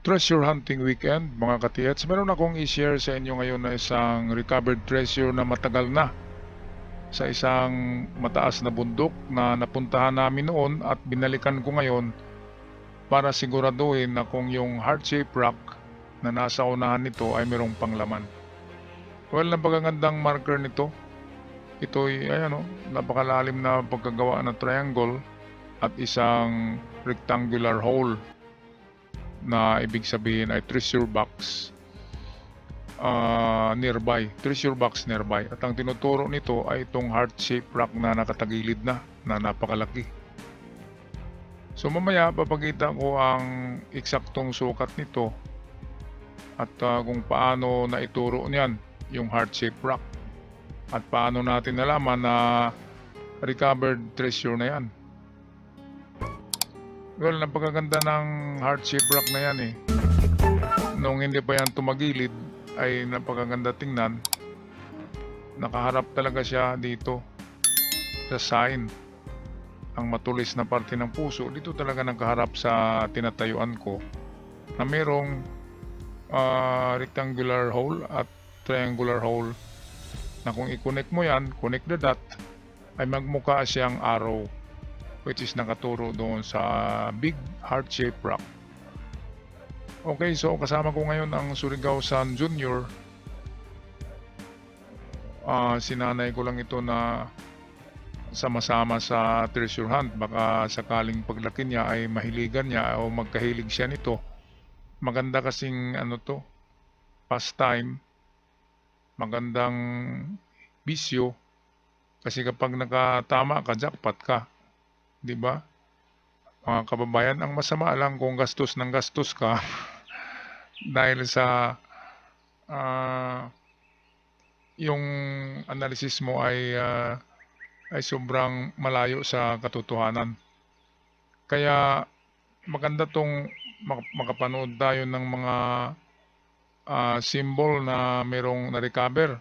Treasure hunting weekend, mga katiyats. Meron akong i-share sa inyo ngayon na isang recovered treasure na matagal na sa isang mataas na bundok na napuntahan namin noon at binalikan ko ngayon para siguraduhin na kung yung heart-shaped rock na nasa unahan nito ay merong panglaman. Well, napakagandang marker nito. Ito'y, ayan o, napakalalim na pagkagawa ng triangle at isang rectangular hole na ibig sabihin ay treasure box ah, nearby, treasure box nearby. At ang tinuturo nito ay itong heart-shaped rock na nakatagilid na, na napakalaki. So mamaya papakita ko ang eksaktong sukat nito at ah, kung paano na ituro niyan yung heart-shaped rock at paano natin nalaman na recovered treasure na yan. Well, napakaganda ng heart-shaped rock na yan eh. Nung hindi pa yan tumagilid, ay napakaganda tingnan. Nakaharap talaga siya dito sa sign. Ang matulis na parte ng puso, dito talaga nakaharap sa tinatayuan ko na merong ah, rectangular hole at triangular hole na kung i-connect mo yan, connect the dot, ay magmukha siyang arrow which is nakaturo doon sa big heart-shaped rock. Okay, so kasama ko ngayon ang Surigao Sun Jr. Ah, sinanay ko lang ito na sama-sama sa treasure hunt. Baka sakaling paglaki niya ay mahiligan niya o magkahilig siya nito. Maganda kasing ano to, pastime. Magandang bisyo. Kasi kapag nakatama ka, jackpot ka. 'Di ba? Mga kababayan, ang masama lang kung gastos ng gastos ka dahil sa ah, yung analysis mo ay ah, ay sobrang malayo sa katotohanan. Kaya maganda tong mak- makapanood tayo ng mga ah, symbol na merong na-recover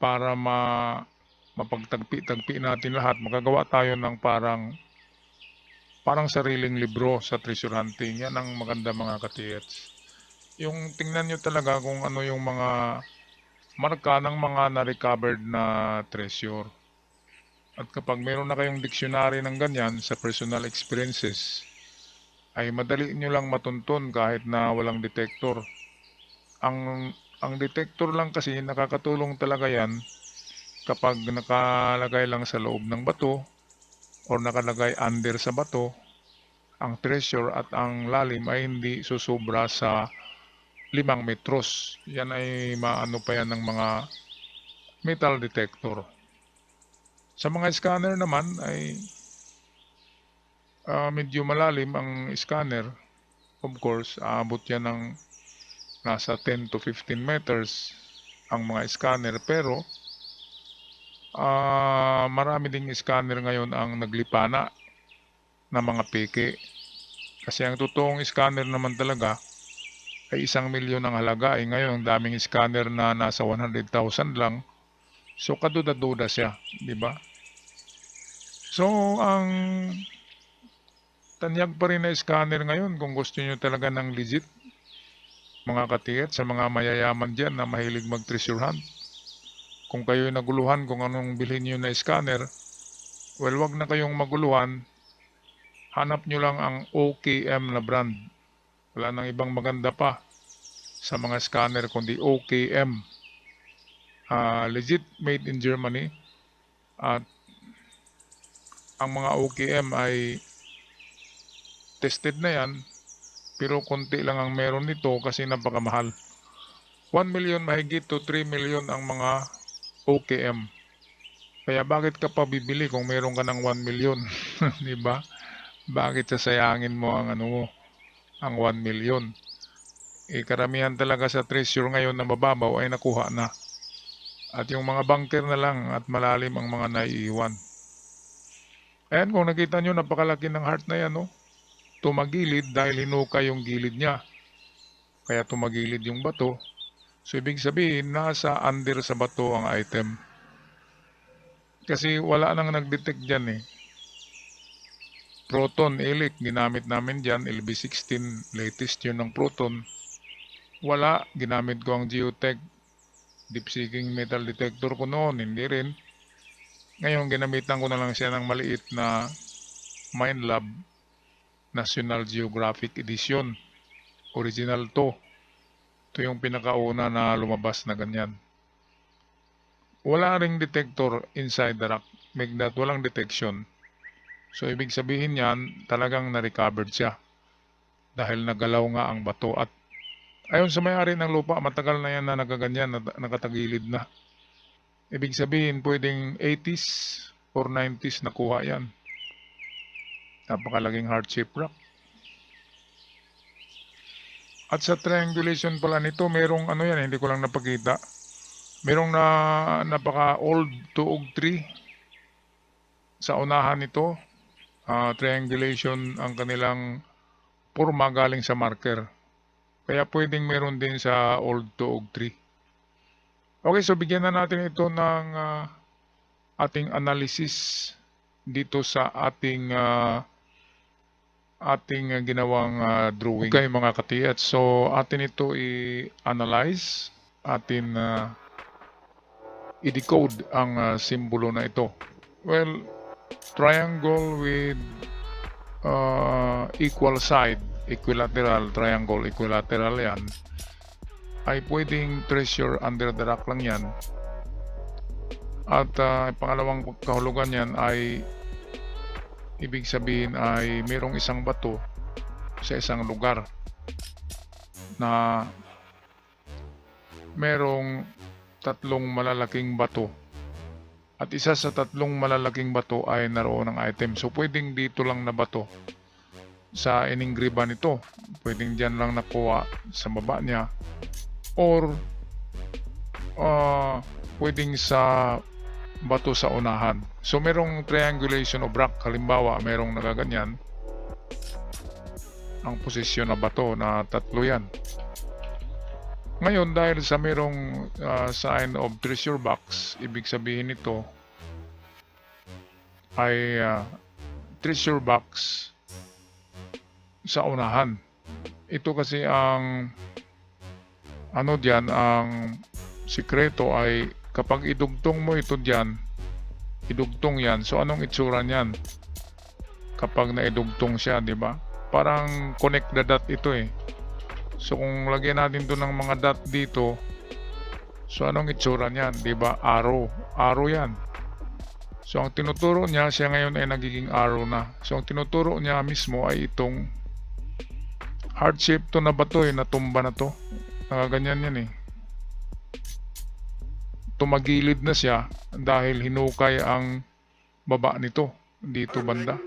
para ma mapagtagpi-tagpi natin lahat, magagawa tayo ng parang parang sariling libro sa treasure hunting. Yan ang maganda mga katiyets. Yung tingnan nyo talaga kung ano yung mga marka ng mga na-recovered na treasure. At kapag meron na kayong dictionary ng ganyan sa personal experiences, ay madali nyo lang matuntun kahit na walang detector. Ang, ang detector lang kasi nakakatulong talaga yan kapag nakalagay lang sa loob ng bato or nakalagay under sa bato, ang treasure at ang lalim ay hindi susobra sa limang metros. Yan ay maano pa yan ng mga metal detector. Sa mga scanner naman ay ah, medyo malalim ang scanner. Of course, aabot yan ng nasa 10 to 15 meters ang mga scanner pero Ah, marami ding scanner ngayon ang naglipana ng mga peke. Kasi ang totoong scanner naman talaga ay isang milyon ang halaga. Eh, ngayon, ang daming scanner na nasa 100,000 lang. So, kaduda-duda siya, di ba? So, ang tanyag pa rin na scanner ngayon kung gusto nyo talaga ng legit mga katiyat sa mga mayayaman dyan na mahilig mag-treasure hunt kung kayo naguluhan kung anong bilhin niyo na scanner, well, wag na kayong maguluhan. Hanap nyo lang ang OKM na brand. Wala nang ibang maganda pa sa mga scanner kundi OKM. Ah, legit made in Germany. At ang mga OKM ay tested na yan pero konti lang ang meron nito kasi napakamahal. 1 million mahigit to 3 million ang mga OKM. Kaya bakit ka pa bibili kung meron ka ng 1 million? 'Di ba? Bakit sasayangin mo ang ano mo, ang 1 million? Eh karamihan talaga sa treasure ngayon na mababaw ay nakuha na. At yung mga bunker na lang at malalim ang mga naiiwan. Ayan kung nakita nyo napakalaki ng heart na yan no? Tumagilid dahil hinuka yung gilid niya. Kaya tumagilid yung bato So, ibig sabihin, nasa under sa bato ang item. Kasi wala nang nag-detect dyan eh. Proton, ELIC, ginamit namin dyan, LB16, latest yun ng Proton. Wala, ginamit ko ang Geotech, deep seeking metal detector ko noon, hindi rin. Ngayon, ginamitan ko na lang siya ng maliit na Minelab National Geographic Edition. Original to. Ito yung pinakauna na lumabas na ganyan. Wala ring detector inside the rock. Magnet, walang detection. So, ibig sabihin yan, talagang na-recovered siya. Dahil nagalaw nga ang bato. At ayon sa may-ari ng lupa, matagal na yan na nagaganyan, na, nakatagilid na. Ibig sabihin, pwedeng 80s or 90s nakuha yan. Napakalaging heart-shaped rock. At sa triangulation pala nito, merong ano yan, hindi ko lang napakita. Merong na napaka old tuog tree sa unahan nito. Ah, triangulation ang kanilang purma galing sa marker. Kaya pwedeng meron din sa old tuog tree. Okay, so bigyan na natin ito ng ah, ating analysis dito sa ating ah, ating ah, ginawang ah, drawing. Okay mga katiyat, so atin ito i-analyze, atin ah, i-decode ang ah, simbolo na ito. Well, triangle with uh, equal side, equilateral, triangle, equilateral yan, ay pwedeng treasure under the rock lang yan. At uh, pangalawang kahulugan yan ay ibig sabihin ay mayroong isang bato sa isang lugar na merong tatlong malalaking bato at isa sa tatlong malalaking bato ay naroon ng item. So, pwedeng dito lang na bato sa iningriba nito. Pwedeng dyan lang nakuha sa baba niya. Or, uh, pwedeng sa bato sa unahan. So, merong triangulation of rock. Halimbawa, merong nagaganyan. Ang posisyon na bato na tatlo yan. Ngayon, dahil sa merong uh, sign of treasure box, ibig sabihin nito ay uh, treasure box sa unahan. Ito kasi ang ano diyan ang sikreto ay kapag idugtong mo ito diyan, idugtong yan. So anong itsura niyan? Kapag naidugtong siya, di ba? Parang connect the dot ito eh. So kung lagyan natin to ng mga dot dito, so anong itsura niyan, 'di ba? Arrow, arrow 'yan. So ang tinuturo niya, siya ngayon ay nagiging arrow na. So ang tinuturo niya mismo ay itong heart shape to na bato eh, natumba na to. Nakaganyan yan eh. Tumagilid na siya dahil hinukay ang baba nito dito banda.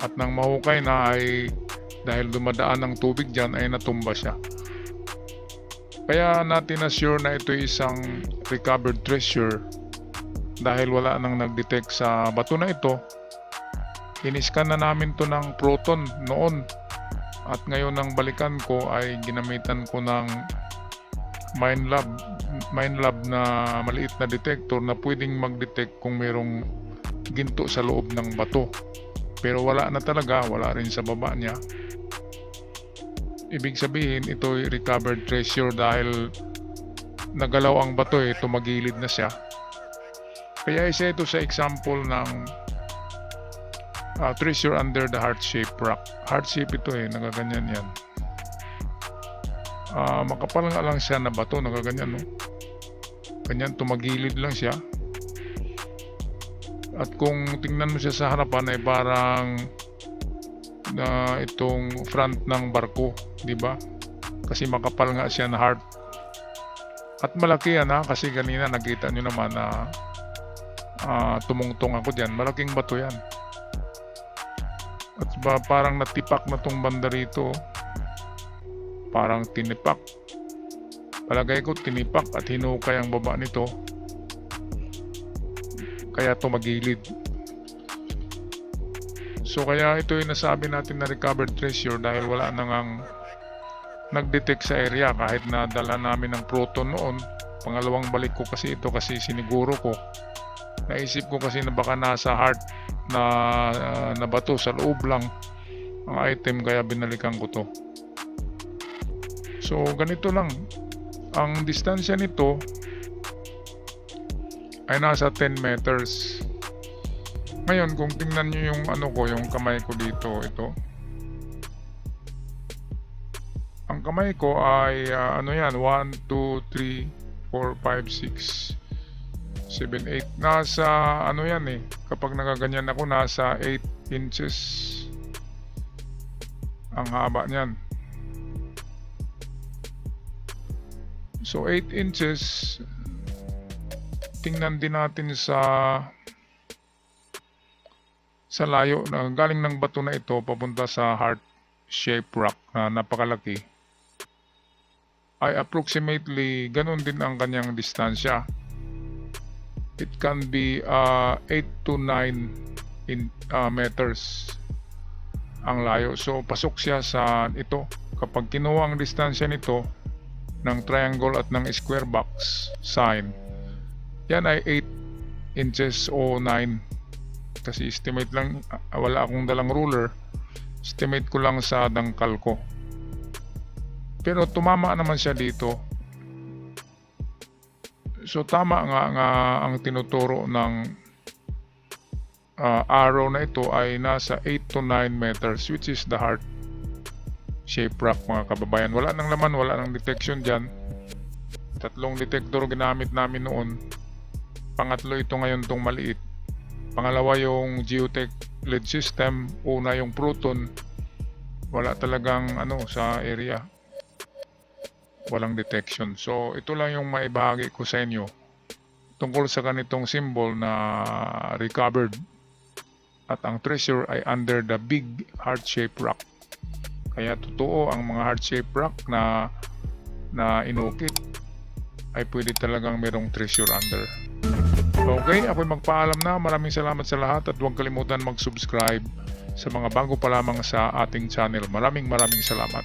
At nang mahukay na ay dahil dumadaan ng tubig dyan ay natumba siya. Kaya natin assure na ito isang recovered treasure dahil wala nang nag-detect sa bato na ito. Iniskan na namin to ng proton noon at ngayon ang balikan ko ay ginamitan ko ng Minelab Minelab na maliit na detector na pwedeng mag-detect kung merong ginto sa loob ng bato. Pero wala na talaga, wala rin sa baba niya ibig sabihin ito recovered treasure dahil nagalaw ang bato eh, tumagilid na siya. Kaya isa ito sa example ng uh, treasure under the heart shape rock. Heart shape ito eh, nagaganyan yan. Uh, makapal nga lang siya na bato, nagaganyan no. Ganyan, tumagilid lang siya. At kung tingnan mo siya sa harapan ay parang na itong front ng barko, di ba? Kasi makapal nga siya na heart. At malaki yan ha, kasi kanina nakita nyo naman na uh, tumungtong ako diyan. Malaking bato yan. At ba, parang natipak na tong banda rito. Parang tinipak. Palagay ko tinipak at hinukay ang baba nito. Kaya tumagilid. So kaya ito yung nasabi natin na recovered treasure dahil wala nang nag-detect sa area kahit na dala namin ng proton noon. Pangalawang balik ko kasi ito kasi siniguro ko Naisip ko kasi na baka nasa heart na, na bato sa loob lang ang item kaya binalikan ko to. So ganito lang. Ang distansya nito ay nasa 10 meters. Ngayon, kung tingnan nyo yung ano ko, yung kamay ko dito, ito. Ang kamay ko ay ah, ano yan, 1, 2, 3, 4, 5, 6, 7, 8. Nasa ano yan eh, kapag nagaganyan ako, nasa 8 inches ang haba niyan. So 8 inches tingnan din natin sa sa layo na galing ng bato na ito papunta sa heart shaped rock na napakalaki ay approximately ganun din ang kanyang distansya. It can be uh, 8 to 9 in, uh, meters ang layo. So pasok siya sa ito. Kapag kinuha ang distansya nito ng triangle at ng square box sign, yan ay 8 inches o 9. Kasi estimate lang, ah, wala akong dalang ruler. Estimate ko lang sa dangkal ko. Pero tumama naman siya dito. So tama nga nga ang tinuturo ng ah, arrow na ito ay nasa 8 to 9 meters which is the heart shape rock mga kababayan. Wala nang laman, wala nang detection dyan. Tatlong detector ginamit namin noon. Pangatlo ito ngayon tong maliit. Pangalawa yung geotech lead system. Una yung proton. Wala talagang ano sa area. Walang detection. So ito lang yung maibahagi ko sa inyo tungkol sa ganitong symbol na recovered at ang treasure ay under the big heart-shaped rock. Kaya totoo ang mga heart-shaped rock na na inukit ay pwede talagang merong treasure under. Okay, ako'y magpaalam na. Maraming salamat sa lahat at huwag kalimutan mag-subscribe sa mga bago pa lamang sa ating channel. Maraming maraming salamat.